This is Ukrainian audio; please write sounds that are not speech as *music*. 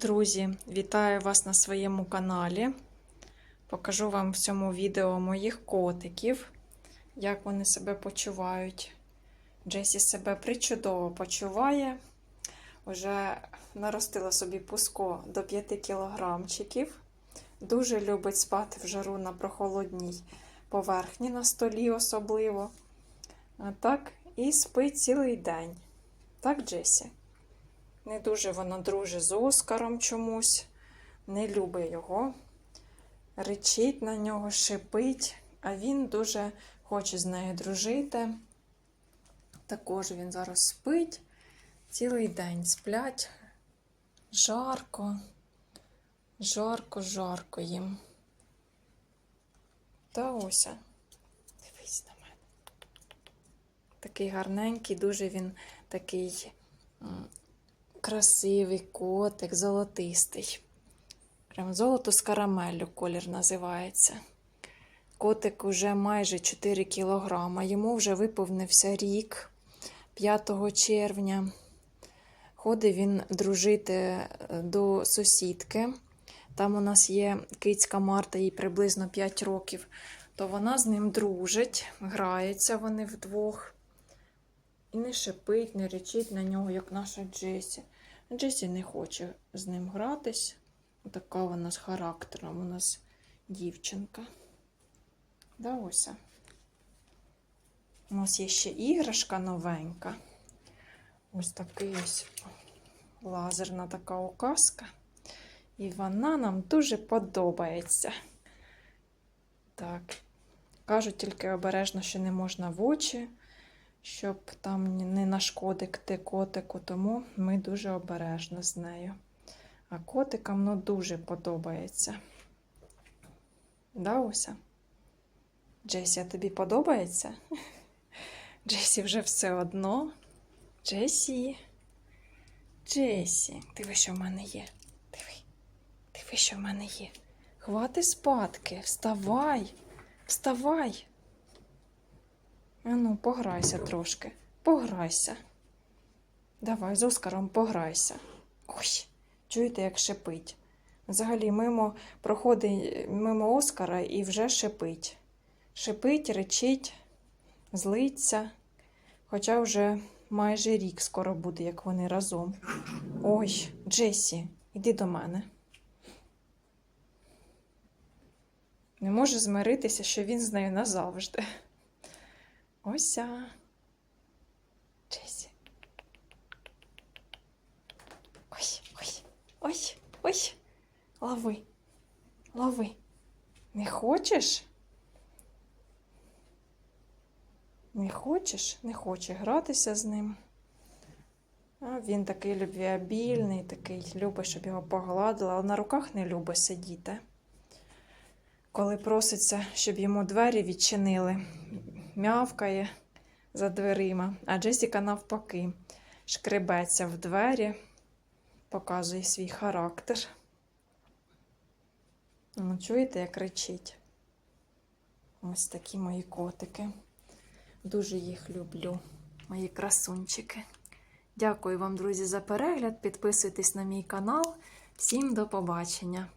Друзі, вітаю вас на своєму каналі. Покажу вам в цьому відео моїх котиків, як вони себе почувають. Джесі себе причудово почуває. Вже наростила собі пуско до 5 кілограмчиків. Дуже любить спати в жару на прохолодній поверхні на столі особливо. А так, і спить цілий день. Так, Джесі? Не дуже вона дружить з Оскаром чомусь, не любить його, речить на нього, шипить, а він дуже хоче з нею дружити. Також він зараз спить, цілий день сплять. Жарко, жарко, жарко їм. Та Ося, дивись на мене. Такий гарненький, дуже він такий красивий котик, золотистий. Прям золото з карамеллю колір називається. Котик уже майже 4 кілограма. Йому вже виповнився рік 5 червня. Ходить він дружити е, до сусідки. Там у нас є кицька Марта, їй приблизно 5 років. То вона з ним дружить, граються вони вдвох. І не шипить, не речить на нього, як наша Джесі. Джесі не хоче з ним гратись. Така вона з характером у нас дівчинка. Да, Ося. У нас є ще іграшка новенька. Ось такий ось лазерна така указка. І вона нам дуже подобається. Так. Кажуть тільки обережно, що не можна в очі, щоб там не нашкодити котику, тому ми дуже обережно з нею. А котикам ну, дуже подобається. Да, Ося? Джесі, а тобі подобається? *laughs* Джесі вже все одно. Джесі. Джесі, диви, що в мене є. Диви. Диви, що в мене є. Хвати спадки. Вставай. Вставай. А ну, пограйся трошки. Пограйся. Давай, з Оскаром пограйся. Ой, чуєте, як шипить. Взагалі, мимо проходить мимо Оскара і вже шипить. Шипить, речить, злиться. Хоча вже майже рік скоро буде, як вони разом. Ой, Джесі, іди до мене. Не може змиритися, що він з нею назавжди. Ося. Джесі. Ой, ой, ой, ой. Лови. Лови. Не хочеш? Не хочеш? Не хоче гратися з ним. А він такий любвіабільний, такий любить, щоб його погладили, але на руках не любить сидіти. Коли проситься, щоб йому двері відчинили, мявкає за дверима, а Джесіка навпаки шкребеться в двері, показує свій характер. Ну, чуєте, як кричить? Ось такі мої котики. Дуже їх люблю, мої красунчики. Дякую вам, друзі, за перегляд. Підписуйтесь на мій канал. Всім до побачення!